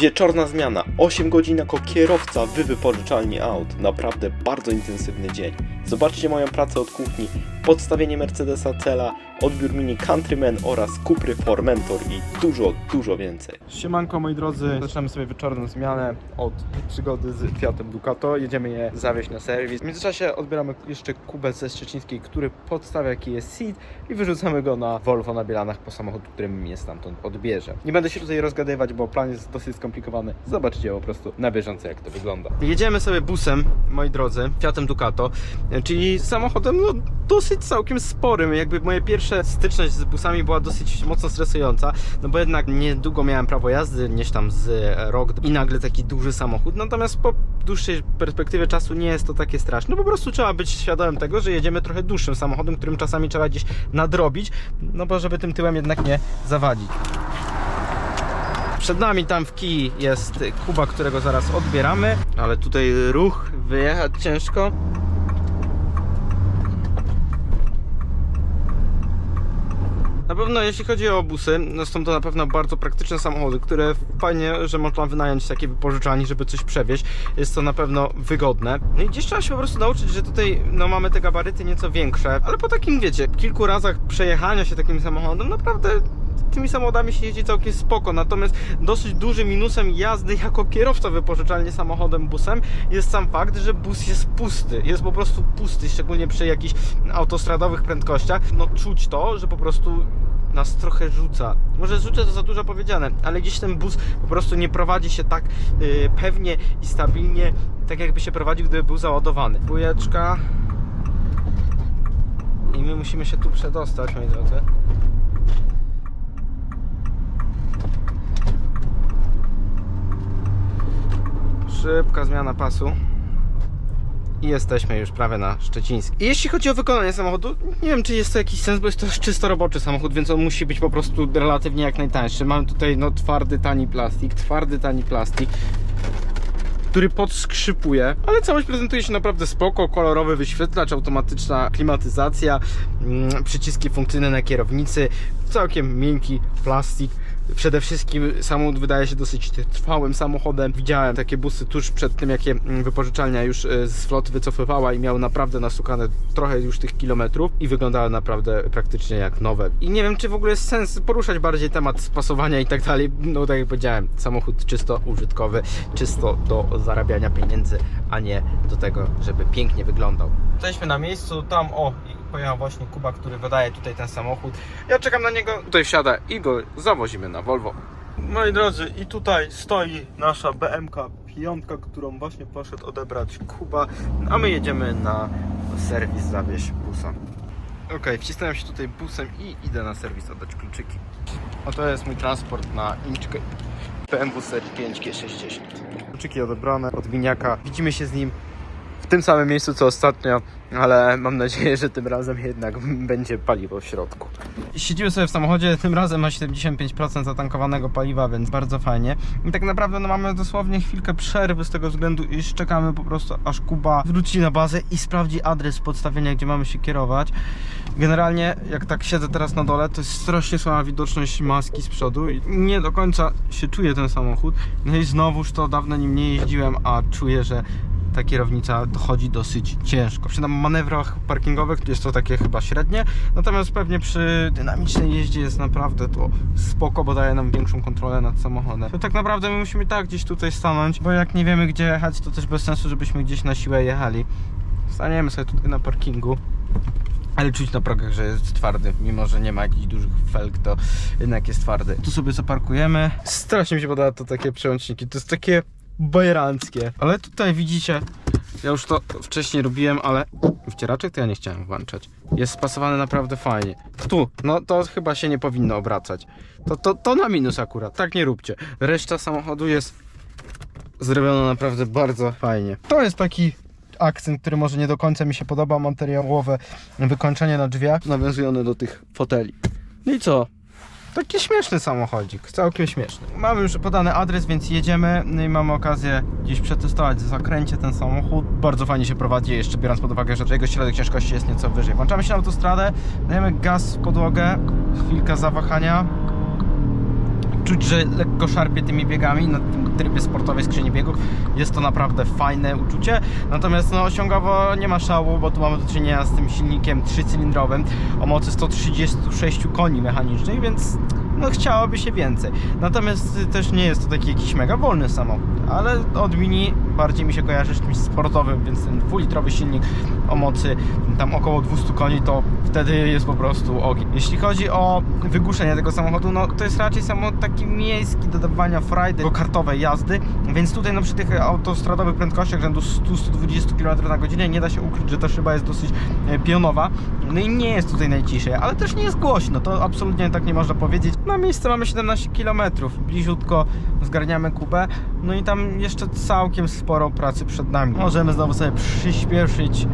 Wieczorna zmiana, 8 godzin jako kierowca w wypożyczalni aut. Naprawdę bardzo intensywny dzień. Zobaczcie moją pracę od kuchni, podstawienie Mercedesa Cela, odbiór Mini Countryman oraz Cupry Formentor i dużo, dużo więcej. Siemanko moi drodzy, zaczynamy sobie wieczorną zmianę od przygody z Fiatem Ducato. Jedziemy je zawieźć na serwis. W międzyczasie odbieramy jeszcze Kubę ze Szczecińskiej, który podstawia jaki jest seat i wyrzucamy go na Volvo na Bielanach po samochód, który mnie stamtąd odbierze. Nie będę się tutaj rozgadywać, bo plan jest dosyć skomplikowany. Zobaczcie po prostu na bieżąco jak to wygląda. Jedziemy sobie busem, moi drodzy, Fiatem Ducato, czyli samochodem no, dosyć całkiem sporym. Jakby moje pierwsze styczność z busami była dosyć mocno stresująca, no bo jednak niedługo miałem prawo jazdy, gdzieś tam z rok i nagle taki duży samochód. Natomiast po dłuższej perspektywie czasu nie jest to takie straszne. No po prostu trzeba być świadomym tego, że jedziemy trochę dłuższym samochodem, którym czasami trzeba gdzieś nadrobić, no bo żeby tym tyłem jednak nie zawadzić. Przed nami tam w kij jest Kuba, którego zaraz odbieramy, ale tutaj ruch, wyjechać ciężko. Na pewno jeśli chodzi o busy, no są to na pewno bardzo praktyczne samochody, które fajnie, że można wynająć takie wypożyczalni, żeby coś przewieźć. Jest to na pewno wygodne. No i gdzieś trzeba się po prostu nauczyć, że tutaj no, mamy te gabaryty nieco większe, ale po takim wiecie, kilku razach przejechania się takim samochodem, naprawdę tymi samochodami się jeździ całkiem spoko, natomiast dosyć dużym minusem jazdy jako kierowca wypożyczalnie samochodem, busem jest sam fakt, że bus jest pusty, jest po prostu pusty, szczególnie przy jakichś autostradowych prędkościach, no czuć to, że po prostu nas trochę rzuca. Może rzucę to za dużo powiedziane, ale gdzieś ten bus po prostu nie prowadzi się tak yy, pewnie i stabilnie, tak jakby się prowadził, gdyby był załadowany. Bujeczka. I my musimy się tu przedostać, moi drodzy. Szybka zmiana pasu. I jesteśmy już prawie na Szczeciński. Jeśli chodzi o wykonanie samochodu, nie wiem czy jest to jakiś sens, bo jest to czysto roboczy samochód, więc on musi być po prostu relatywnie jak najtańszy. Mamy tutaj no twardy, tani plastik, twardy, tani plastik który podskrzypuje, ale całość prezentuje się naprawdę spoko, kolorowy wyświetlacz, automatyczna klimatyzacja, mm, przyciski funkcyjne na kierownicy, całkiem miękki plastik. Przede wszystkim samochód wydaje się dosyć trwałym samochodem. Widziałem takie busy tuż przed tym, jak je mm, wypożyczalnia już e, z floty wycofywała i miały naprawdę nasukane trochę już tych kilometrów i wyglądały naprawdę praktycznie jak nowe. I nie wiem, czy w ogóle jest sens poruszać bardziej temat spasowania i tak dalej. No tak jak powiedziałem, samochód czysto użytkowy, czysto do zarabiania pieniędzy, a nie do tego, żeby pięknie wyglądał. Jesteśmy na miejscu, tam o, pojechał właśnie Kuba, który wydaje tutaj ten samochód. Ja czekam na niego, tutaj wsiada i go zawozimy na Volvo. Moi drodzy, i tutaj stoi nasza BMK piątka, którą właśnie poszedł odebrać Kuba, a my jedziemy na serwis zawieźć busa. Ok, wcisnąłem się tutaj busem i idę na serwis oddać kluczyki. Oto jest mój transport na Inchcape BMW serii 5G60. Kluczyki odebrane od winiaka. Widzimy się z nim tym samym miejscu co ostatnio, ale mam nadzieję, że tym razem jednak będzie paliwo w środku. Siedzimy sobie w samochodzie, tym razem ma 75% zatankowanego paliwa, więc bardzo fajnie. I tak naprawdę no, mamy dosłownie chwilkę przerwy z tego względu, iż czekamy po prostu aż Kuba wróci na bazę i sprawdzi adres podstawienia, gdzie mamy się kierować. Generalnie, jak tak siedzę teraz na dole, to jest strasznie słaba widoczność maski z przodu i nie do końca się czuje ten samochód. No i znowuż to dawno nim nie jeździłem, a czuję, że ta kierownica dochodzi dosyć ciężko. Przy manewrach parkingowych jest to takie chyba średnie, natomiast pewnie przy dynamicznej jeździe jest naprawdę to spoko, bo daje nam większą kontrolę nad samochodem. To tak naprawdę my musimy tak gdzieś tutaj stanąć, bo jak nie wiemy gdzie jechać, to też bez sensu, żebyśmy gdzieś na siłę jechali. Staniemy sobie tutaj na parkingu. Ale czuć na progach, że jest twardy, mimo że nie ma jakichś dużych felg, to jednak jest twardy. Tu sobie zaparkujemy. Strasznie mi się podoba to takie przełączniki, to jest takie bajeranckie. Ale tutaj widzicie, ja już to wcześniej robiłem, ale wcieraczek to ja nie chciałem włączać. Jest spasowany naprawdę fajnie. Tu, no to chyba się nie powinno obracać. To, to, to na minus akurat, tak nie róbcie. Reszta samochodu jest zrobiona naprawdę bardzo fajnie. To jest taki akcent, który może nie do końca mi się podoba, materiałowe wykończenie na drzwiach, nawiązujące do tych foteli. No i co? Taki śmieszny samochodzik, całkiem śmieszny. Mamy już podany adres, więc jedziemy no i mamy okazję gdzieś przetestować w zakręcie ten samochód. Bardzo fajnie się prowadzi, jeszcze biorąc pod uwagę, że jego środek ciężkości jest nieco wyżej. Włączamy się na autostradę, dajemy gaz w podłogę, chwilka zawahania. Czuć, że lekko szarpie tymi biegami na tym trybie sportowej skrzyni biegów. Jest to naprawdę fajne uczucie. Natomiast no, osiągowo nie ma szału, bo tu mamy do czynienia z tym silnikiem trzycylindrowym o mocy 136 koni mechanicznych, więc no chciałoby się więcej. Natomiast y, też nie jest to taki jakiś mega wolny samochód, ale od Mini bardziej mi się kojarzy z czymś sportowym, więc ten dwulitrowy silnik o mocy tam około 200 koni to wtedy jest po prostu ogień. Jeśli chodzi o wygłuszenie tego samochodu, no to jest raczej samochód taki miejski do dawania frajdy, do kartowej jazdy, więc tutaj no przy tych autostradowych prędkościach rzędu 100-120 km na godzinę nie da się ukryć, że ta szyba jest dosyć e, pionowa, no i nie jest tutaj najciszej, ale też nie jest głośno, to absolutnie tak nie można powiedzieć. Na miejsce mamy 17 km, bliziutko zgarniamy Kubę, no i tam jeszcze całkiem sporo pracy przed nami. Możemy znowu sobie przyspieszyć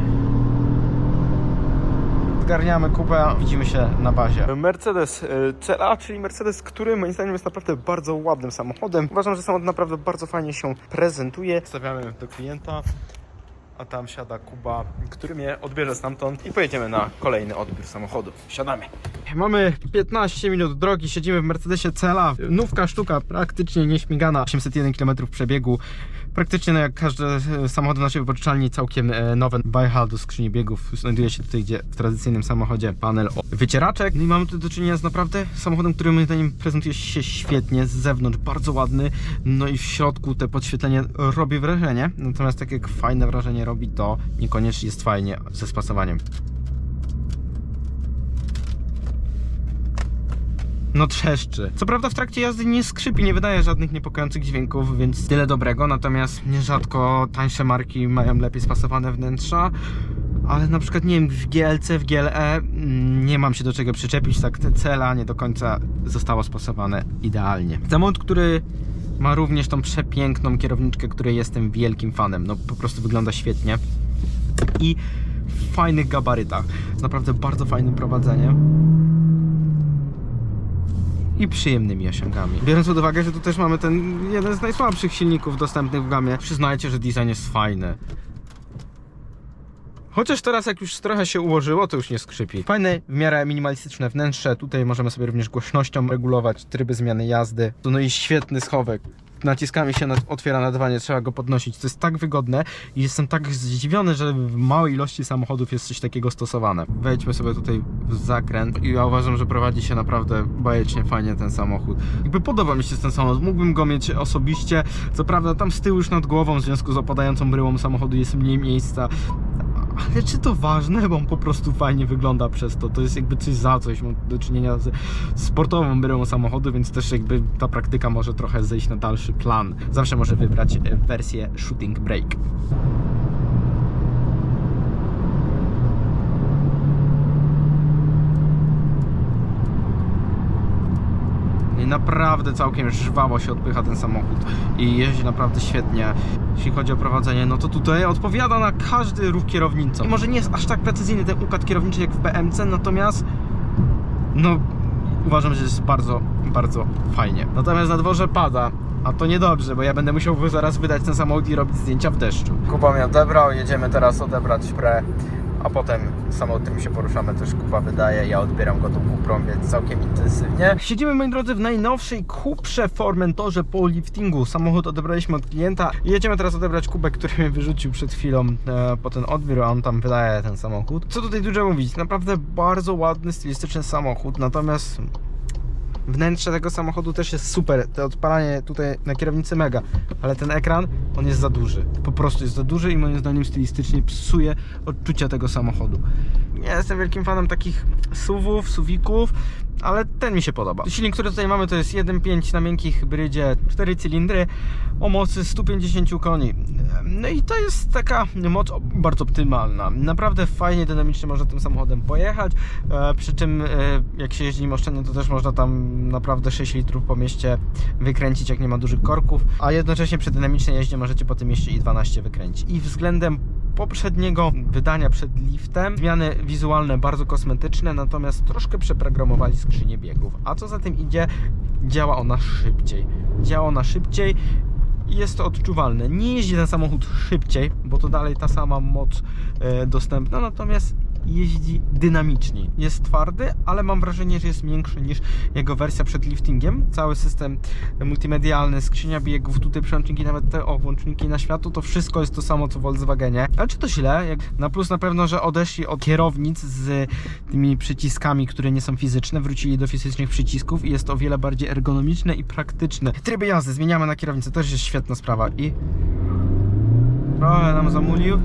zgarniamy kupę, widzimy się na bazie. Mercedes e, CLA, czyli Mercedes, który moim zdaniem jest naprawdę bardzo ładnym samochodem. Uważam, że samochód naprawdę bardzo fajnie się prezentuje. Stawiamy do klienta, a tam siada Kuba, który mnie odbierze stamtąd i pojedziemy na kolejny odbiór samochodu. Siadamy. Mamy 15 minut drogi, siedzimy w Mercedesie CLA. Nówka sztuka, praktycznie nieśmigana, 801 km przebiegu. Praktycznie no jak każde e, samochody naszej wypożyczalni całkiem e, nowe. Bajha do skrzyni biegów znajduje się tutaj, gdzie w tradycyjnym samochodzie panel o wycieraczek. No i mamy tu do czynienia z naprawdę samochodem, który moim zdaniem prezentuje się świetnie z zewnątrz, bardzo ładny. No i w środku te podświetlenie robi wrażenie. Natomiast tak jak fajne wrażenie robi, to niekoniecznie jest fajnie ze spasowaniem. No trzeszczy. Co prawda w trakcie jazdy nie skrzypi, nie wydaje żadnych niepokojących dźwięków, więc tyle dobrego, natomiast nierzadko tańsze marki mają lepiej spasowane wnętrza. Ale na przykład, nie wiem, w GLC, w GLE mm, nie mam się do czego przyczepić, tak te cela nie do końca zostało spasowane idealnie. Samochód, który ma również tą przepiękną kierowniczkę, której jestem wielkim fanem. No po prostu wygląda świetnie. I w fajnych gabarytach. Naprawdę bardzo fajnym prowadzeniem i przyjemnymi osiągami. Biorąc pod uwagę, że tu też mamy ten jeden z najsłabszych silników dostępnych w gamie, przyznajcie, że design jest fajny. Chociaż teraz jak już trochę się ułożyło, to już nie skrzypi. Fajne, w miarę minimalistyczne wnętrze. Tutaj możemy sobie również głośnością regulować tryby zmiany jazdy. No i świetny schowek. Naciskami się otwiera nadawanie, trzeba go podnosić. To jest tak wygodne i jestem tak zdziwiony, że w małej ilości samochodów jest coś takiego stosowane. Wejdźmy sobie tutaj w zakręt i ja uważam, że prowadzi się naprawdę bajecznie fajnie ten samochód. Jakby podoba mi się ten samochód, mógłbym go mieć osobiście. Co prawda tam z tyłu już nad głową w związku z opadającą bryłą samochodu jest mniej miejsca. Ale czy to ważne? Bo on po prostu fajnie wygląda przez to. To jest jakby coś za coś. Mam do czynienia z sportową bryłą samochodu, więc też jakby ta praktyka może trochę zejść na dalszy plan. Zawsze może wybrać e, wersję shooting brake. I naprawdę całkiem żwawo się odpycha ten samochód i jeździ naprawdę świetnie. Jeśli chodzi o prowadzenie, no to tutaj odpowiada na każdy ruch kierownicą. I może nie jest aż tak precyzyjny ten układ kierowniczy jak w BMC, natomiast no uważam, że jest bardzo, bardzo fajnie. Natomiast na dworze pada, a to niedobrze, bo ja będę musiał zaraz wydać ten samochód i robić zdjęcia w deszczu. Kuba mnie odebrał, jedziemy teraz odebrać pre, a potem którym się poruszamy też Kuba wydaje, ja odbieram go tą Cuprą, więc całkiem intensywnie. Siedzimy, moi drodzy, w najnowszej Cuprze Formentorze po liftingu. Samochód odebraliśmy od klienta i jedziemy teraz odebrać Kubę, który mnie wyrzucił przed chwilą e, po ten odbiór, a on tam wydaje ten samochód. Co tutaj dużo mówić, naprawdę bardzo ładny, stylistyczny samochód, natomiast Wnętrze tego samochodu też jest super. To odpalanie tutaj na kierownicy mega, ale ten ekran, on jest za duży. Po prostu jest za duży i moim zdaniem stylistycznie psuje odczucia tego samochodu. Nie jestem wielkim fanem takich SUVów, suwików, ale ten mi się podoba. Silnik, który tutaj mamy, to jest 1.5 na miękkiej hybrydzie, 4 cylindry o mocy 150 koni. No i to jest taka moc bardzo optymalna. Naprawdę fajnie, dynamicznie można tym samochodem pojechać. E, przy czym e, jak się jeździ oszczędnie, to też można tam naprawdę 6 litrów po mieście wykręcić, jak nie ma dużych korków. A jednocześnie przy dynamicznej jeździe możecie po tym mieście i 12 wykręcić. I względem poprzedniego wydania przed liftem. Zmiany wizualne bardzo kosmetyczne, natomiast troszkę przeprogramowali skrzynię biegów. A co za tym idzie, działa ona szybciej. Działa ona szybciej i jest to odczuwalne. Nie jeździ ten samochód szybciej, bo to dalej ta sama moc e, dostępna, natomiast jeździ dynamicznie. Jest twardy, ale mam wrażenie, że jest większy niż jego wersja przed liftingiem. Cały system multimedialny, skrzynia biegów, tutaj przełączniki, nawet te o, włączniki na światło, to wszystko jest to samo co w Volkswagenie. Ale czy to źle? Na plus na pewno, że odeszli od kierownic z tymi przyciskami, które nie są fizyczne, wrócili do fizycznych przycisków i jest to o wiele bardziej ergonomiczne i praktyczne. Tryby jazdy zmieniamy na kierownicę, też jest świetna sprawa i trochę nam zamulił.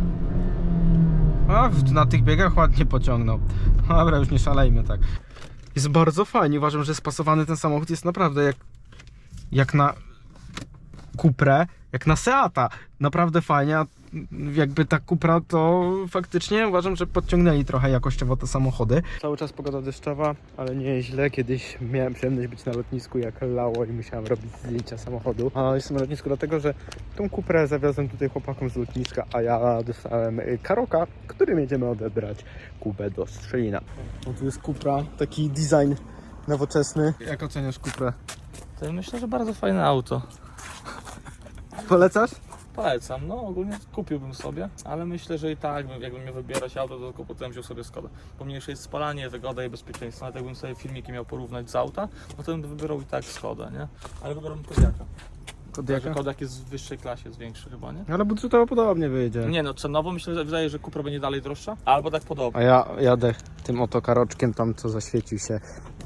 A, na tych biegach ładnie pociągnął. Dobra, już nie szalejmy tak. Jest bardzo fajnie, uważam, że spasowany ten samochód jest naprawdę jak, jak na Cuprę, jak na Seata. Naprawdę fajnie, a jakby ta Cupra to faktycznie uważam, że podciągnęli trochę jakościowo te samochody. Cały czas pogoda deszczowa, ale nie jest źle. Kiedyś miałem przyjemność być na lotnisku jak lało i musiałem robić zdjęcia samochodu. A jestem na lotnisku dlatego, że tą Cuprę zawiozłem tutaj chłopakom z lotniska, a ja dostałem y, Karoka, którym jedziemy odebrać Kubę do Strzelina. No tu jest Cupra, taki design nowoczesny. Jak oceniasz Cuprę? To myślę, że bardzo fajne auto. Polecasz? Polecam, no ogólnie kupiłbym sobie, ale myślę, że i tak, bym- jakbym miał wybierać auto, to tylko potem wziął sobie Skodę. Pomniejsze jest spalanie, wygoda i bezpieczeństwo. Nawet jakbym sobie filmiki miał porównać z auta, no to bym wybierał i tak Skodę, nie? Ale wybierałbym Kodiaka. Kodiaka? Kodak jest w wyższej klasie, jest większy chyba, nie? Ale budżetowo podobnie wyjdzie. Nie no, cenowo myślę, że wydaje, że Cupra będzie dalej droższa, albo tak podobnie. A ja jadę tym oto karoczkiem tam, co zaświecił się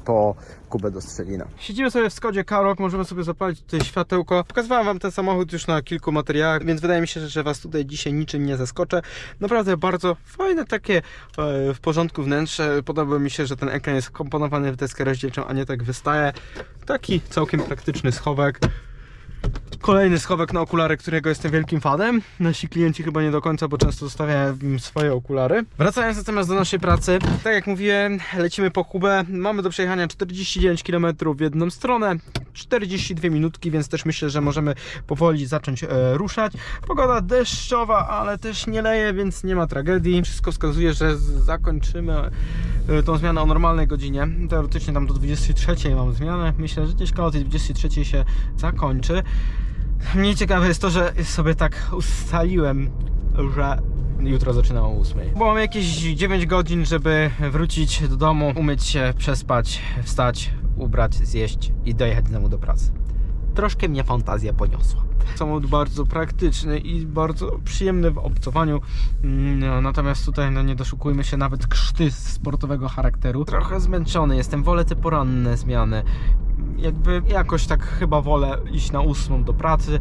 po Kubę do Strzelina. Siedzimy sobie w Skodzie Karok, możemy sobie zapalić tutaj światełko. Pokazywałem Wam ten samochód już na kilku materiałach, więc wydaje mi się, że Was tutaj dzisiaj niczym nie zaskoczę. Naprawdę bardzo fajne takie e, w porządku wnętrze. Podoba mi się, że ten ekran jest komponowany w deskę rozdzielczą, a nie tak wystaje. Taki całkiem praktyczny schowek. Kolejny schowek na okulary, którego jestem wielkim fanem. Nasi klienci chyba nie do końca, bo często zostawiają swoje okulary. Wracając natomiast do naszej pracy, tak jak mówiłem, lecimy po Kubę. Mamy do przejechania 49 km w jedną stronę, 42 minutki, więc też myślę, że możemy powoli zacząć e, ruszać. Pogoda deszczowa, ale też nie leje, więc nie ma tragedii. Wszystko wskazuje, że zakończymy e, tą zmianę o normalnej godzinie. Teoretycznie tam do 23 mam zmianę. Myślę, że gdzieś koło tej 23 się zakończy. Mnie ciekawe jest to, że sobie tak ustaliłem, że jutro zaczynam o 8. Bo mam jakieś 9 godzin, żeby wrócić do domu, umyć się, przespać, wstać, ubrać, zjeść i dojechać znowu do pracy. Troszkę mnie fantazja poniosła. Samochód bardzo praktyczny i bardzo przyjemny w obcowaniu. Mm, natomiast tutaj no, nie doszukujmy się nawet krzty sportowego charakteru. Trochę zmęczony jestem, wolę te poranne zmiany. Jakby jakoś tak chyba wolę iść na ósmą do pracy,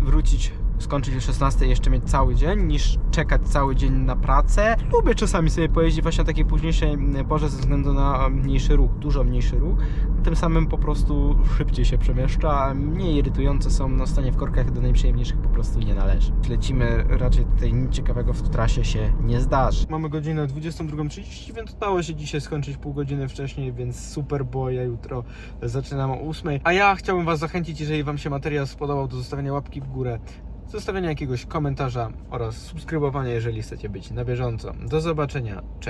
wrócić, skończyć o 16 i jeszcze mieć cały dzień, niż czekać cały dzień na pracę. Lubię czasami sobie pojeździć właśnie o takiej późniejszej porze ze względu na mniejszy ruch, dużo mniejszy ruch. Tym samym po prostu szybciej się przemieszcza, mniej irytujące są no, stanie w korkach do najprzyjemniejszych po prostu nie należy. Lecimy, raczej tutaj nic ciekawego w trasie się nie zdarzy. Mamy godzinę 22.30, więc udało się dzisiaj skończyć pół godziny wcześniej, więc super, bo ja jutro zaczynam o 8. A ja chciałbym Was zachęcić, jeżeli Wam się materiał spodobał, do zostawienia łapki w górę, zostawienia jakiegoś komentarza oraz subskrybowania, jeżeli chcecie być na bieżąco. Do zobaczenia, cześć!